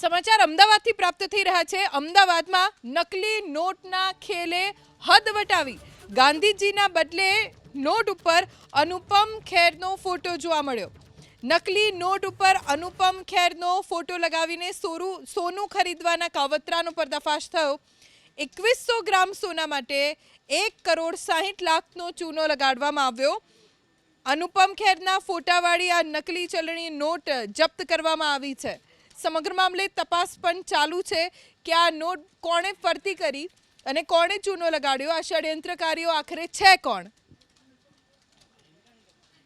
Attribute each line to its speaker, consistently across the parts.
Speaker 1: સમાચાર અમદાવાદથી પ્રાપ્ત થઈ રહ્યા છે. અમદાવાદમાં નકલી નોટના ખેલે હદ વટાવી. ગાંધીજીના બદલે નોટ ઉપર અનુપમ ખેરનો ફોટો જોવા મળ્યો. નકલી નોટ ઉપર અનુપમ ખેરનો ફોટો લગાવીને સોરું, સોનું ખરીદવાના કાવતરાનો પર્દાફાશ થયો. એકવીસો ગ્રામ સોના માટે એક કરોડ સાહીઠ લાખનો ચૂનો લગાડવામાં આવ્યો. અનુપમ ખેરના ફોટાવાળી આ નકલી ચલણી નોટ જપ્ત કરવામાં આવી છે. સમગ્ર મામલે તપાસ પણ ચાલુ છે કે આ નોટ કોણે ફરતી કરી અને કોણે ચૂનો લગાડ્યો આ ષડયંત્રકારીઓ આખરે છે કોણ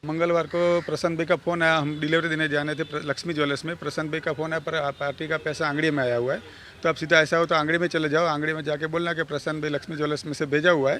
Speaker 2: मंगलवार को प्रशांत भाई का फ़ोन आया हम डिलीवरी देने जाने थे प्र- लक्ष्मी ज्वेलर्स में प्रशांत भाई का फ़ोन आया पर आ- पार्टी का पैसा आंगड़ी में आया हुआ है तो अब सीधा ऐसा हो तो आंगड़ी में चले जाओ आंगड़ी में जाके बोलना कि प्रशांत भाई लक्ष्मी ज्वेलर्स में से भेजा हुआ है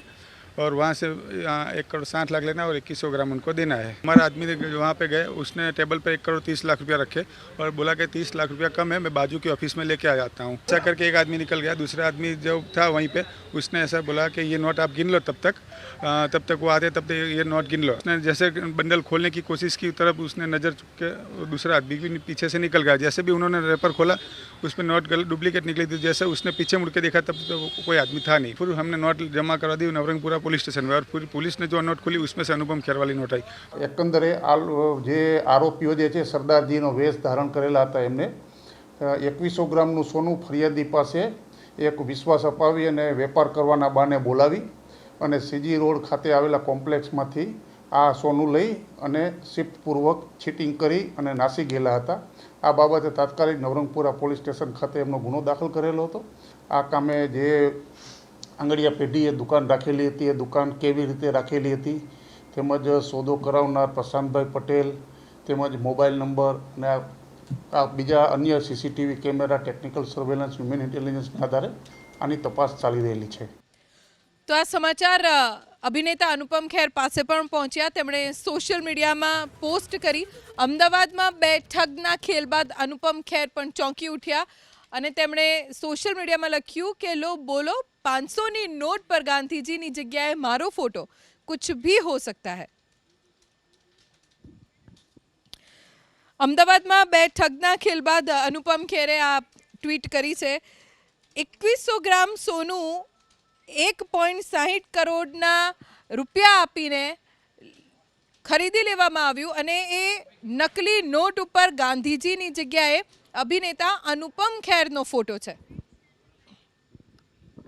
Speaker 2: और वहाँ से एक करोड़ साठ लाख लेना और इक्कीस सौ ग्राम उनको देना है। हमारा आदमी वहाँ पे गए उसने टेबल पे एक करोड़ तीस लाख रुपया रखे और बोला कि तीस लाख रुपया कम है मैं बाजू के ऑफ़िस में लेके आ जाता हूँ। ऐसा करके एक आदमी निकल गया दूसरा आदमी जो था वहीं पे उसने ऐसा बोला कि ये नोट आप गिन लो तब तक। अ, तब तक वो आते तब तक ये नोट गिन लो। उसने जैसे बंडल खोलने की कोशिश की तरफ़ उसने नज़र चुक के दूसरा आदमी भी पीछे से निकल गया। जैसे भी उन्होंने रेपर खोला उसमें नोट डुप्लीकेट निकली थी। जैसे उसने पीछे मुड़ के देखा तब तो कोई आदमी था नहीं। फिर हमने नोट जमा करवा दी नवरंगपुरा पुलिस स्टेशन में और फिर पुलिस ने जो नोट खोली उसमें से अनुपम खेर वाली नोट आई
Speaker 3: એકંદરે આ લો- જે આરોપીઓ જે છે સરદારજીનો વેશ ધારણ કરેલા હતા એમને એકવીસો ગ્રામનું સોનું ફરિયાદી પાસે એક વિશ્વાસ અપાવી અને વેપાર કરવાના બાને બોલાવી અને સીજી રોડ ખાતે આવેલા કોમ્પ્લેક્સમાંથી આ સોનું લઈ અને શિફ્ટપૂર્વક ચીટિંગ કરી અને નાસી ગયેલા હતા આ બાબતે તાત્કાલિક નવરંગપુરા પોલીસ સ્ટેશન ખાતે એમનો ગુનો દાખલ કરેલો હતો આ કામે જે આંગળીયા પેઢીએ દુકાન રાખેલી હતી, એ દુકાન કેવી રીતે રાખેલી હતી, તેમજ સોદો કરાવનાર પ્રશાંતભાઈ પટેલ, તેમજ મોબાઈલ નંબર અને આ- બીજા અન્ય CCTV camera technical surveillance, human ઇન્ટેલિજન્સના આધારે આની તપાસ ચાલી રહેલી છે.
Speaker 1: તો આ સમાચાર અભિનેતા અનુપમ ખેર પાસે પણ પહોંચ્યા. તેમણે સોશિયલ મીડિયામાં પોસ્ટ કરી. અમદાવાદમાં બે ઠગના ખેલ બાદ અનુપમ ખેર પણ ચોંકી ઉઠ્યા. અને તેમણે સોશિયલ મીડિયામાં લખ્યું કે, લો, બોલો, પાંચસોની નોટ પર ગાંધીજીની જગ્યાએ મારો ફોટો. કુછ ભી હો સકતા હૈ. અમદાવાદમાં બે ઠગના ખેલ બાદ અનુપમ ખેરે આ ટ્વીટ કરી છે. એકવીસો ગ્રામ સોનું એક પોઈન્ટ સાહીઠ કરોડના રૂપિયા આપીને ખરીદી લેવામાં આવ્યું અને એ નકલી નોટ ઉપર ગાંધીજીની જગ્યાએ અભિનેતા અનુપમ ખેરનો ફોટો છે.